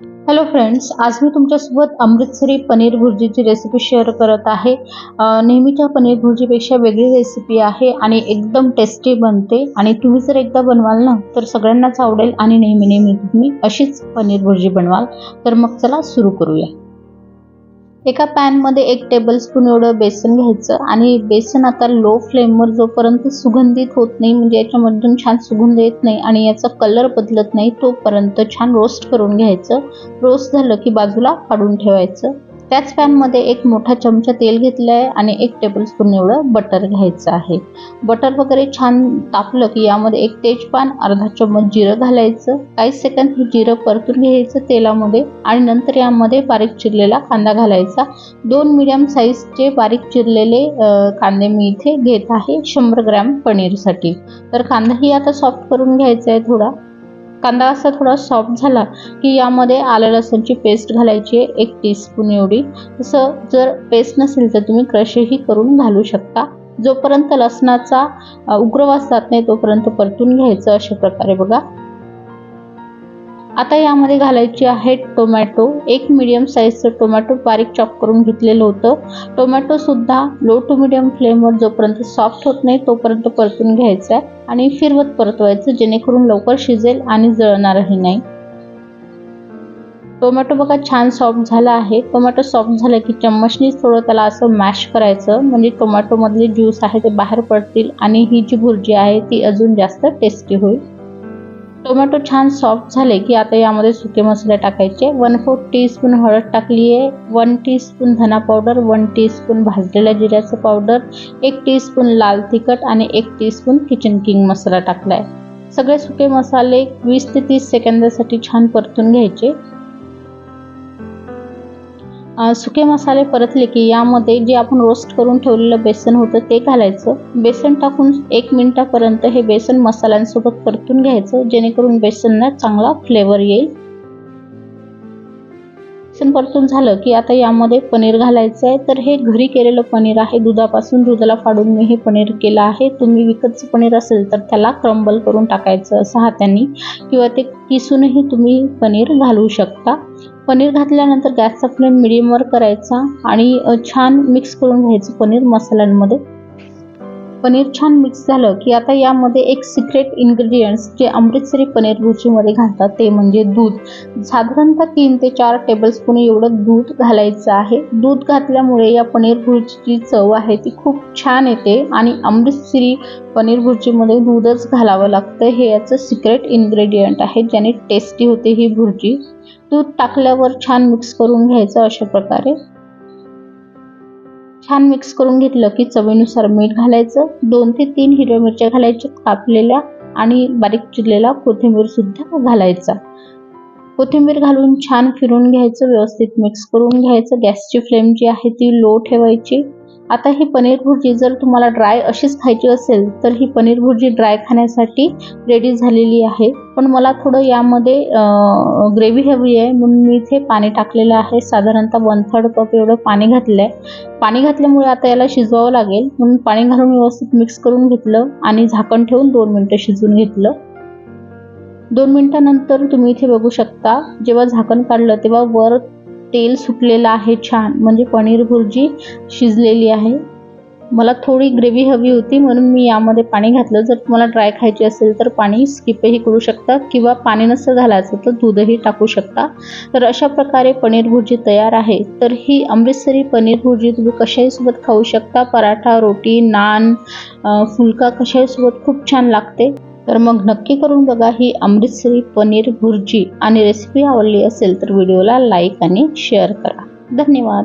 Hello friends आज मी तुमच्यासोबत अमृतसरी पनीर भुर्जीची रेसिपी शेअर करत आहे. नेहमीच्या पनीर भुर्जीपेक्षा वेगळी रेसिपी आहे आणि एकदम टेस्टी बनते. आणि तुम्ही जर एकदा बनवाल ना तर सगळ्यांनाच आवडेल आणि नेहमी नेहमी तुम्ही अशीच पनीर भुर्जी बनवाल. तर मग चला सुरू करूया. एका पॅनमध्ये एक टेबलस्पून एवढं बेसन घ्यायचं आणि बेसन आता लो फ्लेमवर जोपर्यंत सुगंधित होत नाही म्हणजे याच्यामधून छान सुगंध येत नाही आणि याचा कलर बदलत नाही तोपर्यंत छान रोस्ट करून घ्यायचं. रोस्ट झालं की बाजूला काढून ठेवायचं. त्याच पॅनमध्ये एक मोठा चमचा तेल घेतलं आहे आणि एक टेबलस्पून एवढं बटर घ्यायचं आहे. बटर वगैरे छान तापलं की यामध्ये एक तेजपान अर्धा चम्मच जिरं घालायचं काही सेकंद हे जिरं परतून घ्यायचं तेलामध्ये आणि नंतर यामध्ये बारीक चिरलेला कांदा घालायचा. दोन मिडियम साईजचे बारीक चिरलेले कांदे मी इथे घेत आहे शंभर ग्रॅम पनीरसाठी. तर कांदाही आता सॉफ्ट करून घ्यायचा आहे थोडा. कांदा असा थोडा सॉफ्ट झाला की यामध्ये आलं लसूणची पेस्ट घालायची आहे एक टीस्पून एवढी. तसं जर पेस्ट नसेल तर तुम्ही क्रशही करून घालू शकता. जोपर्यंत लसणाचा उग्रवास जात नाही तोपर्यंत परतून घ्यायचं अशा प्रकारे बघा. आता यामध्ये घालायची आहे टोमॅटो. एक मिडियम साईजचं टोमॅटो बारीक चॉप करून घेतलेलं होतं. टोमॅटोसुद्धा लो टू मिडियम फ्लेमवर जोपर्यंत सॉफ्ट होत नाही तोपर्यंत परतून घ्यायचा आहे आणि फिरवत परतवायचं जेणेकरून लवकर शिजेल आणि जळणारही नाही. टोमॅटो बघा छान सॉफ्ट झाला आहे. टोमॅटो सॉफ्ट झालं की चम्मचनीच थोडं त्याला असं मॅश करायचं. म्हणजे टोमॅटोमधले ज्यूस आहे ते बाहेर पडतील आणि ही जी भुर्जी आहे ती अजून जास्त टेस्टी होईल. टोमॅटो छान सॉफ्ट झाले की आता यामध्ये सुके मसाले टाकायचे. वन फोर्थ टीस्पून हळद टाकली आहे वन टीस्पून धना पावडर वन टीस्पून भाजलेल्या जिऱ्याचं पावडर एक टीस्पून लाल तिखट आणि एक टीस्पून किचन किंग मसाला टाकला आहे सगळे सुके मसाले वीस ते तीस सेकंदासाठी छान परतून घ्यायचे. सुके मसाले परतले की यामध्ये जे आपण रोस्ट करून ठेवलेलं बेसन होतं ते घालायचं. बेसन टाकून एक मिनिटापर्यंत हे बेसन मसाल्यांसोबत परतून घ्यायचं जेणेकरून बेसनला चांगला फ्लेवर येईल. बेसन परतून झालं की आता यामध्ये पनीर घालायचं आहे. तर हे घरी केलेलं पनीर आहे. दुधापासून दुधाला फाडून मी हे पनीर केलं आहे. तुम्ही विकतचं पनीर असेल तर त्याला क्रम्बल करून टाकायचं असं हाताने किंवा ते किसूनही तुम्ही पनीर घालू शकता. पनीर घातल्यानंतर गॅसचा फ्लेम मिडियमवर करायचा आणि छान मिक्स करून घ्यायचं पनीर मसाल्यांमध्ये. पनीर छान मिक्स झालं की आता यामध्ये एक सिक्रेट इन्ग्रेडियंट्स जे अमृतसरी पनीर भुर्जीमध्ये घालतात ते म्हणजे दूध. साधारणतः तीन ते चार टेबलस्पून एवढं दूध घालायचं आहे. दूध घातल्यामुळे या पनीर भुर्जीची चव आहे ती खूप छान येते आणि अमृतसरी पनीर भुर्जीमध्ये दूधच घालावं लागतं. हे याचं सिक्रेट इन्ग्रेडियंट आहे ज्याने टेस्टी होते ही भुर्जी दूध टाकल्यावर छान मिक्स करून घ्यायचं अशा प्रकारे. छान मिक्स करून घेतलं की चवीनुसार मीठ घालायचं. दोन ते तीन हिरव्या मिरच्या घालायच्या कापलेल्या आणि बारीक चिरलेला कोथिंबीर सुद्धा घालायचा. कोथिंबीर घालून छान फिरून घ्यायचं व्यवस्थित मिक्स करून घ्यायचं. गॅसची फ्लेम जी आहे ती लो ठेवायची. आता ही पनीर भुर्जी जर तुम्हाला ड्राय अशीच खायची असेल तर ही पनीर भुर्जी ड्राय खाण्यासाठी रेडी झालेली आहे. पण मला थोडं यामध्ये ग्रेव्ही हवी आहे म्हणून मी इथे पाणी टाकलेलं आहे. साधारणतः वन थर्ड कप एवढं पाणी घातलं आहे पाणी घातल्यामुळे आता याला शिजवावं लागेल. म्हणून पाणी घालून व्यवस्थित मिक्स करून घेतलं आणि झाकण ठेवून दोन मिनटं शिजवून घेतलं. दोन मिनटानंतर तुम्ही इथे बघू शकता जेव्हा झाकण काढलं तेव्हा वर तेल सुटलेलं आहे छान. म्हणजे पनीर भुर्जी शिजलेली आहे. मला थोडी ग्रेव्ही हवी होती म्हणून मी यामध्ये पाणी घातलं. जर तुम्हाला ड्राय खायची असेल तर पाणी स्किपही करू शकता किंवा पाणी नसतं घालायचं तर दूधही टाकू शकता. तर अशा प्रकारे पनीर भुर्जी तयार आहे. तर ही अमृतसरी पनीर भुर्जी तुम्ही कशाहीसोबत खाऊ शकता. पराठा रोटी नान फुलका कशाहीसोबत खूप छान लागते. तर मग नक्की करून बघा ही अमृतसरी पनीर भुर्जी आणि रेसिपी आवडली असेल तर व्हिडिओला लाईक आणि शेअर करा. धन्यवाद.